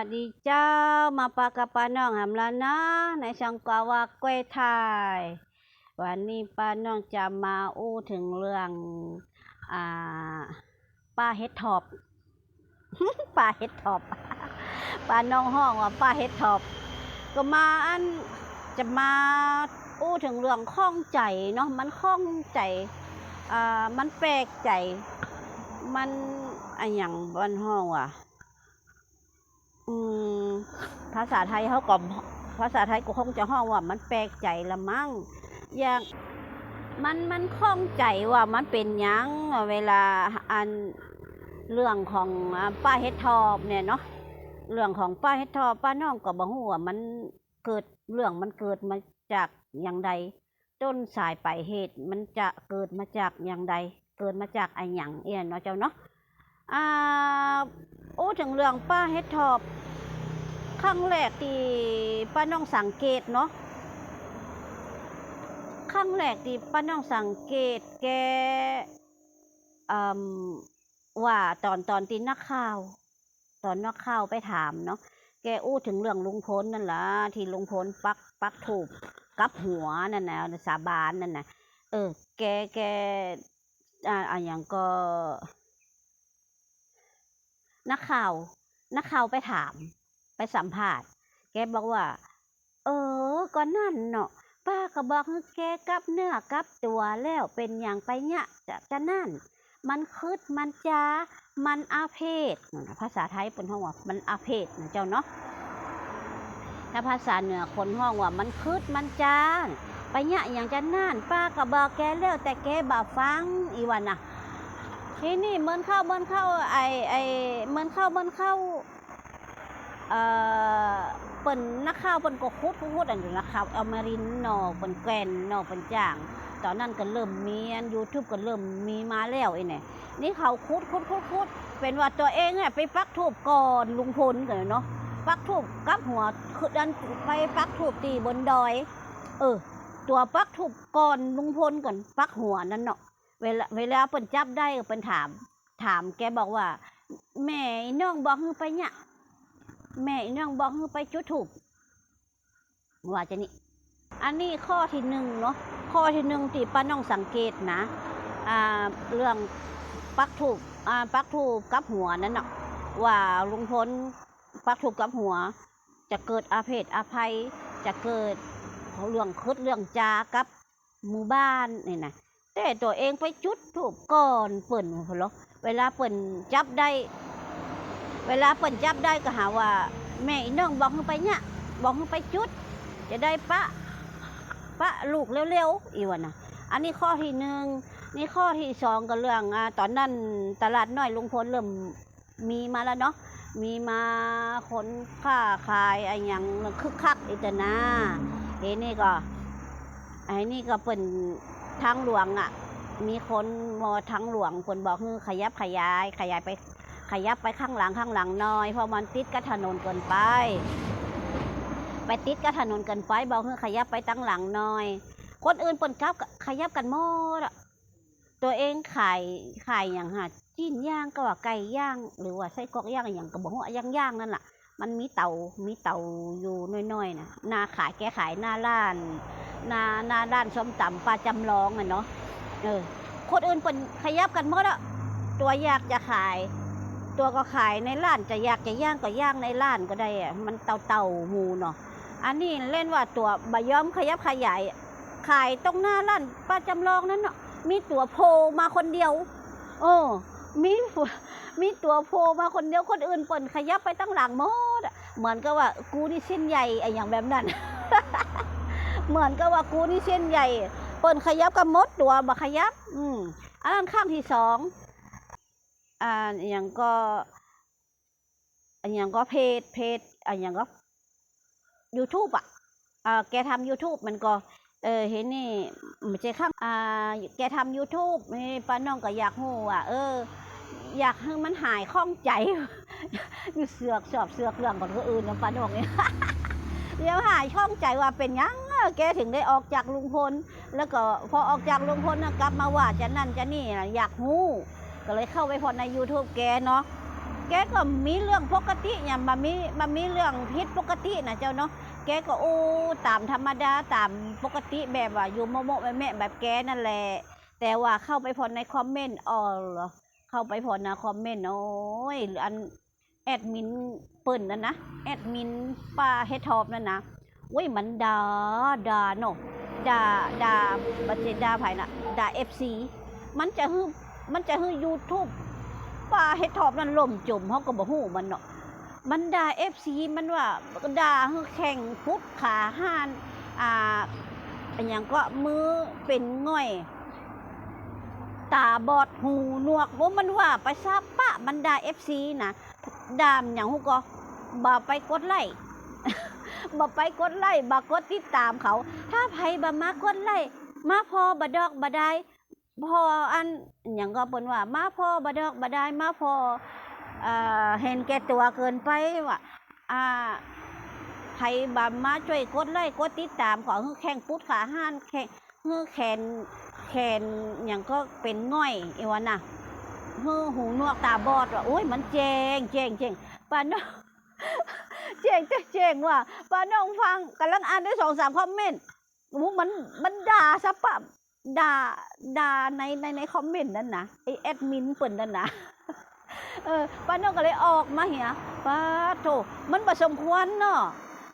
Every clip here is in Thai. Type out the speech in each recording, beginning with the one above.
วัสดีเจ้า มาปากกับป้าน้องหำลานะ ในช่องกาวาเกวยไทย วันนี้ป้าน้องจะมาอู้ถึงเรื่องอ่าป้าเฮ็ดทอบป้าเฮ็ดทอบป้าน้องห้องว่าป้าเฮ็ดทอบก็มาอันจะมาอู้ถึงเรื่องข้องใจเนาะมันข้องใจอ่ามันแปลกใจ มันอะอย่างบ้านห้องว่ะ ภาษาไทยเขาก็ภาษาไทยก็คงจะห้องว่า มันแปลกใจละมั้งอย่างมันมันข้องใจว่ามันเป็นยังเวลาอันเรื่องของป้าเฮ็ดทอบเนี่ยเนาะเรื่องของป้าเฮ็ดทอบป้าน้องก็บ่ฮู้ว่ามันเกิดเรื่องมันเกิดมาจากอย่างใดต้นสายปลายเหตุมันจะเกิดมาจากอย่างใด เกิดมาจากไอ้หยังเอียนเนาะเจ้าเนาะอ่าโอ้ถึงเรื่องป้าเฮ็ดทอบ ครั้งแรกที่ป้าน้องสังเกตเนาะครั้งแรกที่ป้าน้องสังเกตแกอืมว่าตอนตอนที่นักข่าว ตอนนักข่าวไปถามเนาะแกอู้ถึงเรื่องลุงพลนั่นล่ะที่ลุงพลปักปักถูกกับหัวนั่นนะสาบานนั่นนะเออ แกแกอ่าอ่าอย่างก็ นักข่าว นักข่าวไปถาม ไปสัมภาษณ์แกบอกว่า เออก็นั่นเนาะป้าก็บอกให้แกกลับเนื้อกลับตัวแล้วเป็นอย่างไปเนี่ยจะจะนั่น มันคืดมันจามันอาเพศภาษาไทยเป็นห้องว่ามันอาเพศนะเจ้าเนาะถ้าภาษาเหนือคนห้องว่ามันคืดมันจาไปเนี่ยอย่างจะนั่น ป้าก็บอกแกแล้วแต่แกบ่ฟังอีวันน่ะทีนี่เหมือนเข้าเหมือนเข้าไอไอเหมือนเข้าเหมือนเข้า เอ่อเปิ่นนักข่าวเปิ่นก็คุดคุดอันอยู่นักข่าวอมารินนอเปิ่นแกนนอเปิ่นจ้าง ตอนนั้นก็เริ่มมีอันยูทูบก็เริ่มมีมาแล้วไอ้เนี่ยนี่เขาคุดคุดคุดคุดเป็นว่าตัวเองเนี่ยไปปักทูบก่อนลุงพลกันเนาะปักทูบกับหัวคือดันไปปักทูบตีบนดอย เออ ตัวปักทูบก่อนลุงพลก่อนปักหัวนั่นเนาะเวลาเวลาเปิ่นจับได้ก็เปิ่นถาม ถามแกบอกว่า แม่น้องบอกให้ไปเนี่ย แม่อีนางบอกให้ไปจุดถูกว่าจะนี่อันนี้ข้อที่หนึ่งเนาะข้อที่หนึ่งที่ป้าน้องสังเกตนะอ่าเรื่องปักถูกอ่าปักถูกกับหัวนั่นเนาะว่าลุงพลปักถูกกับหัว จะเกิดอาเพศอาภัย จะเกิดเรื่องคืดเรื่องจากับหมู่บ้านนี่นะแต่ตัวเองไปจุดถูกก่อนเปิ่นพอเหรอเวลาเปิ่นจับได้ เวลาเปิ่นจับได้ก็หาว่า แม่อีน้องบอกให้ไปเนี่ยบอกให้ไปจุด จะได้ปะปะลูกเร็วๆอีวันนะอันนี้ข้อที่หนึ่งนี่ข้อที่สองก็เรื่องอ่าตอนนั้นตลาดน้อยลุงพลเริ่มมีมาแล้วเนาะมีมาคนค้าขายอะไรอย่างคึกคักอีกแต่นะเอ้นี่ก็ไอ้นี่ก็เป็นทางหลวงอะ มีคนมอทางหลวงคนบอกให้ขยับขยาย ขยายไป ขยับไปข้างหลังข้างหลังหน่อย เพราะมันติดกับถนนเกินไป ไปติดกับถนนเกินไปบอกให้ขยับไปตั้งหลังหน่อย คนอื่นเปิ่นครับขยับกันหมดอะตัวเองขายขายอย่างหาจีนย่างก็ว่าไก่ย่าง หรือว่าไส้กรอกย่างอย่างก็บอกว่าย่างย่างนั่นแหละมันมีเตามีเตาอยู่น้อยๆนะหนาขายแกขายหน้าร้านหน้าหน้าร้านส้มตำปลาจำลองอะเนาะเออคนอื่นเปิ่นขยับกันหมดอะตัวอยากจะขาย ตัวก็ขายในร้านจะอยากจะย่างก็ย่างในร้านก็ได้อะมันเต่าเต่าหมูเนาะอันนี้เล่นว่าตัวบะยอมขยับขยาย ขายตรงหน้าร้านป้าจำลองนั้นเนาะมีตัวโพมาคนเดียว โอ้มีมีตัวโพมาคนเดียวคนอื่นเปิ่นขยับไปตั้งหลังหมดเหมือนกับว่ากูนี่เส้นใหญ่ไอ้อย่างแบบนั้น เหมือนกับว่ากูนี่เส้นใหญ่ เปิ่นขยับกับมดตัวบ่ขยับ อืมอันนั้นข้างที่สอง อ่าอย่างก็อันอย่างก็เพจเพจอันอย่างก็ YouTube อะอ่าแกทำ YouTube มันก็เออเห็นนี่ไม่ใช่ข้างอ่าแกทำ YouTube นี่ป้าน้องก็อยากฮู้ว่าเออ อยากให้มันหายข้องใจ อยู่เสือกสอบเสือกเรื่องของคนอื่นนะป้าน้องเนี่ยเดี๋ยวหายข้องใจว่าเป็นยังแกถึงได้ออกจากลุงพล แล้วก็พอออกจากลุงพลนะกลับมาว่าจะนั่นจะนี่นะอยากฮู้ ก็เลยเข้าไปพอใน YouTube แกเนาะแกก็มีเรื่องปกติอย่างมามีมามีเรื่องผิดปกตินะเจ้าเนาะแกก็โอ้ตามธรรมดาตามปกติแบบว่าอยู่โมโมะแม่แบบแกนั่นแหละแต่ว่าเข้าไปพอในคอมเมนต์อ๋อเหรอเข้าไปพอในคอมเมนต์โอ้ยอันแอดมินเปิ่นนั่นนะแอดมินป้าเฮทอปนั่นนะโอ้ยมันด่าด่าเนาะด่าด่าบัจเจด่าไผน่ะด่าเอฟซีมันจะฮือ มันจะฮือยูทูบป้าเฮดทอปนั่นล่มจมเขาก็บ่ฮู้มันเนาะมันด่าเอฟซีมันว่าด่าฮือแข่งพุดขาห้านอ่าอนหยังก็มือเป็นง่อย ตาบอดหูหนวกว่ามันว่าไปซาปะมันด่าเอฟซีนะดามอย่างฮู้ก็บ่ไปกดไลค์บ่ไปกดไลค์บ่กดติดตามเขา ถ้าไผบ่มากดไลค์มาพอบ่ดอกบ่ได้ พออันหยังก็เปิ้นว่า มาพอบดอกบ่ได้มาพอเอ่อเห็นแก่ตัวเกินไปว่าอ่าไผบ่มาช่วยกดไลค์กดติดตามขอฮือแข่งปุดขาห้านแข่งฮือแขนแขนอย่างก็เป็นง่อยเอวาน่ะหูหูนวกตาบอดว่าโอ้ยมันเจงเจงเจงป้าน้องเจงเจงเจงว่าป้าน้องฟังกำลังอ่านได้สองสามคอมเมนต์มุมันมันด่าซะปะ ด่าด่าในในในคอมเมนต์นั่นนะไอแอดมินเปิ่นนั่นนะเออป้าน้องก็เลยออกมาเหียป้าโถมันประสมควรเนาะ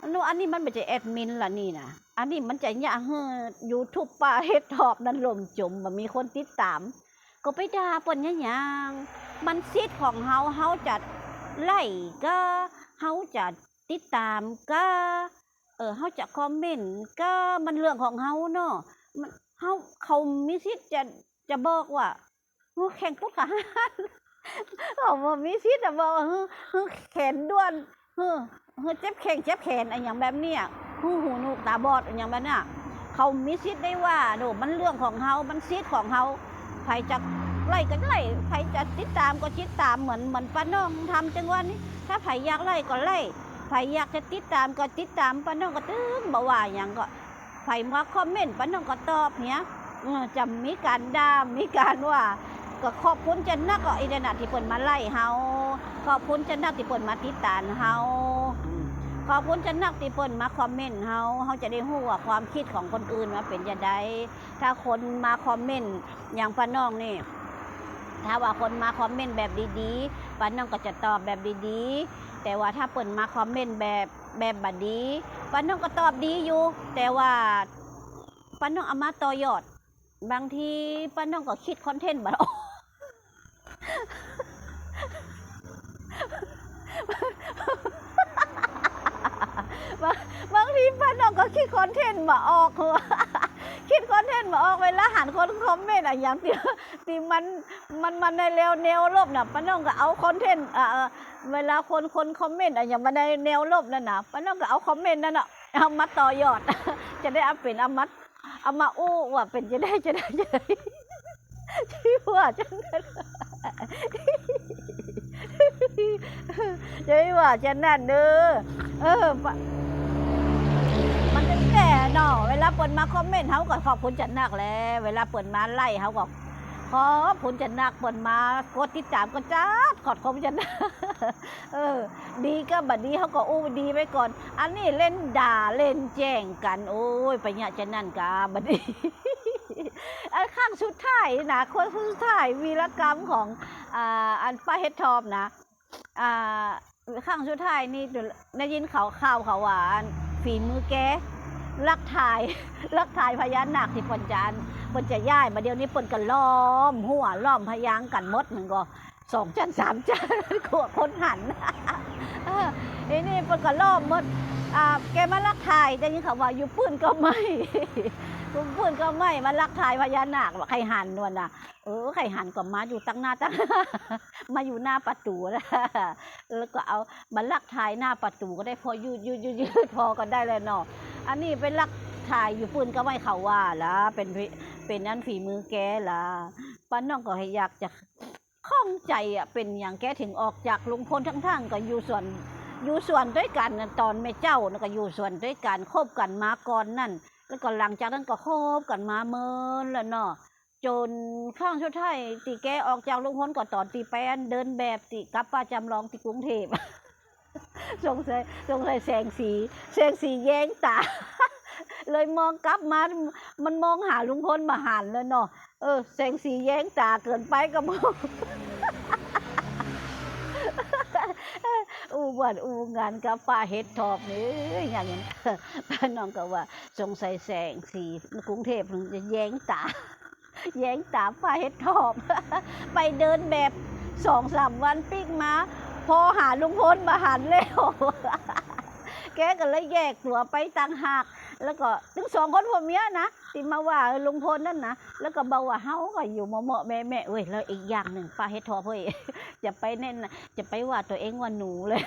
อันนู้นอันนี้มันไม่ใช่แอดมินล่ะนี่นะอันนี้มันจะยาเฮ้ยูทูบป้าเฮ็ดทอบนั้นลมจมมันมีคนติดตาม ก็ไปด่าเปิ้นยังยังมันสิทธิ์ของเฮาเฮาจะไล่ก็เฮาจะติดตามก็เออเฮาจะคอมเมนต์ก็มันเรื่องของเฮาเนาะ เฮาเขามีสิทธิ์จะจะบอกว่าเฮ้อแข่งพุทธาเขาบ่มีสิทธิ์จะบอกว่าเฮ้อเฮ้อแขนด้วนเฮ้เฮ้อเจ็บแข้งเจ็บแขนอะไรอย่างแบบเนี้ยหูหูหนูกตาบอดอะไรอย่างนั้นน่ะเขามีสิทธิ์ได้ว่าโดมันเรื่องของเขามันสิทธิ์ของเขาใครจะไล่ก็ไล่ใครจะติดตามก็ติดตามเหมือนเหมือนป้าน้องทำจังวะนี้ ถ้าใครอยากไล่ก็ไล่ใครอยากจะติดตามก็ติดตามป้าน้องก็ตึ้งบอกว่าอย่างก็ ใครมาคอมเมนต์ป้าน้องก็ตอบเนี้ยจะมีการด่ามีการว่าก็ขอบคุณจันนักก็อินเทอร์เน็ตที่เปิดมาไล่เฮาขอบคุณจันนักที่เปิดมาติดตามเฮาขอบคุณจันนักที่เปิ้นมาคอมเมนต์เฮาเฮาจะได้รู้ว่าความคิดของคนอื่นว่าเป็นจังไดถ้าคนมาคอมเมนต์อย่างป้าน้องนี่ถ้าว่าคนมาคอมเมนต์แบบดีๆป้าน้องก็จะตอบแบบดีๆ แต่ว่าถ้าเปิ้นมาคอมเมนต์แบบ แบบบัดดีป้าน้องก็ตอบดีอยู่ แต่ว่าป้าน้องเอามาต่อยอด บางทีป้าน้องก็คิดคอนเทนต์บ่ออกบางทีป้าน้องก็คิดคอนเทนต์มาออกหัว คิดคอนเทนต์มาออกเวลาหันคนคอมเมนต์อะอย่างที่ที่มันมันมันในแนวแนวลบน่ะป้าน้องก็เอาคอนเทนต์อ่าเวลาคนคนคอมเมนต์อะอย่างมันในแนวลบนั่นน่ะป้าน้องก็เอาคอมเมนต์นั่นน่ะเอามาต่อยอด จะได้เอาเป็นเอามาเอามาอู้ว่าเป็นจะได้จะได้จะได้ที่ว่าจังนั้นจะว่าจะนั่นเด้อเออปะ เนาะเวลาเปิดมาคอมเมนต์เขาก็ขอบคุณจันนักแล้วเวลาเปิดมาไล่เขาก็ขอบคุณจันนักเปิดมากดติดตามก็จ้าดขอบคุณจันนักเออ ดีก็บัดดีเขาก็อู้ดีไปก่อน อันนี้เล่นด่าเล่นแจ้งกัน โอ้ยไปเนี่ยจะนั่นกาบัดดีอันข้างสุดท้ายนะคนสุดท้ายวีรกรรมของอ่าอันป้าเฮดทอมนะอ่าข้างสุดท้ายนี่เดี๋ยวได้ยินเขาข่าวเขาว่านฝีมือแก ลักถ่ายลักถ่ายพญานาคที่ปนจานปนจะย้ายมาเดี๋ยวนี้ปนกันล้อม หัวล้อมพยางกันมดหนึ่งก็สองจันสามจันขวคนหันไอ้นี่ปนกันล้อมมดแกมาลักถ่ายแต่ยินเขาว่าอยู่ปืนก็ไม่ปืนก็ไม่มาลักถ่ายพญานาคว่าใครหันนวลน่ะ เออใครหันก็มาอยู่ตั้งหน้าตั้งมาอยู่หน้าประตูนะแล้วก็เอามาลักถ่ายหน้าประตูก็ได้พอยืดยืดยืดยืดพอกันได้เลยเนาะ อันนี้เป็นลักถ่ายอยู่ปืนก็ไม่เขาว่าละเป็นเป็นนั้นฝีมือแกละป้าน้องก็ให้อยากจะข้องใจอะเป็นอย่างแกถึงออกจากลุงพลทั้งๆก็อยู่ส่วนอยู่ส่วนด้วยกันตอนแม่เจ้านะก็อยู่ส่วนด้วยกันคบกันมาก่อนนั่น แล้วก็หลังจากนั้นก็คบกันมาเมินแล้วเนาะจนข้างชุดไทายตีแกออกจากลุงพลก่อนตอนตีไปนเดินแบบติกลับป้าจำลองที่กรุงเทพ สงสัยสงสัยแสงสี แสงสีแย้งตา เลยมองกลับมา มันมองหาลุงพลมาหันแล้วเนาะ เออ แสงสีแย้งตาเกินไปก็มองอูบันอูงานกับป้าเฮ็ดทอบนี่อย่างนี้ป้าน้องก็ว่า สงสัยแสงสีกรุงเทพมันจะแย้งตา แย้งตาป้าเฮ็ดทอบ ไปเดินแบบสองสามวันปิ๊กมา พอหาลุงพลมาหันแล้วแกก็เลยแยกตัวไปต่างหาก แล้วก็ถึงสองคนผัวเมียนะที่มาว่าลุงพลนั่นนะแล้วก็บอกว่าเฮาก็อยู่เหมาะแม่แม่เอ้ยแล้วอีกอย่างหนึ่งป้าเฮ็ดทอเพ่ยจะไปเน้นนะจะไปว่าตัวเองว่าหนูเลย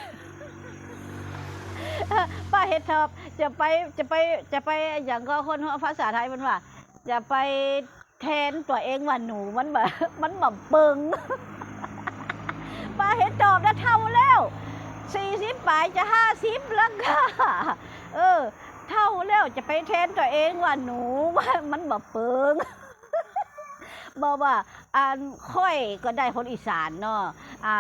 ป้าเฮ็ดทอบจะไปจะไปจะไปอย่างก็คนภาษาไทยมันว่า จะไปแทนตัวเองว่าหนูมันแบบมันแบบเปิง ป้าเฮ็ดอบแล้วเท่าแล้วสี่สิบปลายจะห้าสิบแล้วค่ะเออ เท่าแล้วจะไปแทนตัวเองว่าหนูมันมันแบบเปิงบอกว่าอ่านค่อยก็ได้คนอีสานเนาะอ่า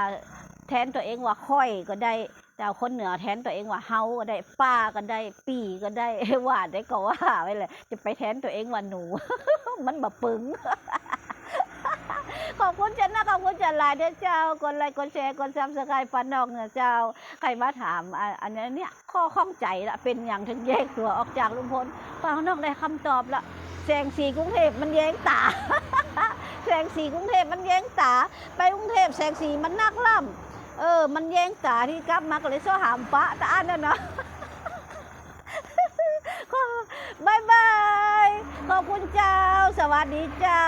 แทนตัวเองว่าค่อยก็ได้แต่คนเหนือแทนตัวเองว่าเฮาก็ได้ป้าก็ได้ปีก็ได้ว่าได้ก็ว่าไว้เลยจะไปแทนตัวเองว่าหนู มันแบบปึง ขอบคุณเจ้านะขอบคุณเจ้าหลายเด้อเจ้ากดไลค์กดแชร์กดซับสไครต์ฟันนอกเนอเจ้าใครมาถามอันนี้เนี่ยข้อข้องใจละเป็นอย่างถึงแยกตัวออกจากลุงพลฟังนอกได้คำตอบละแสงสีกรุงเทพมันแย้งตาแสงสีกรุงเทพมันแย้งตา ไปกรุงเทพแสงสีมันนักล่ำเออ มันแย้งตาที่กลับมาก็เลยซ้อหามปะตาอันนั่นเนาะบายบาย ขอบคุณเจ้า สวัสดีเจ้า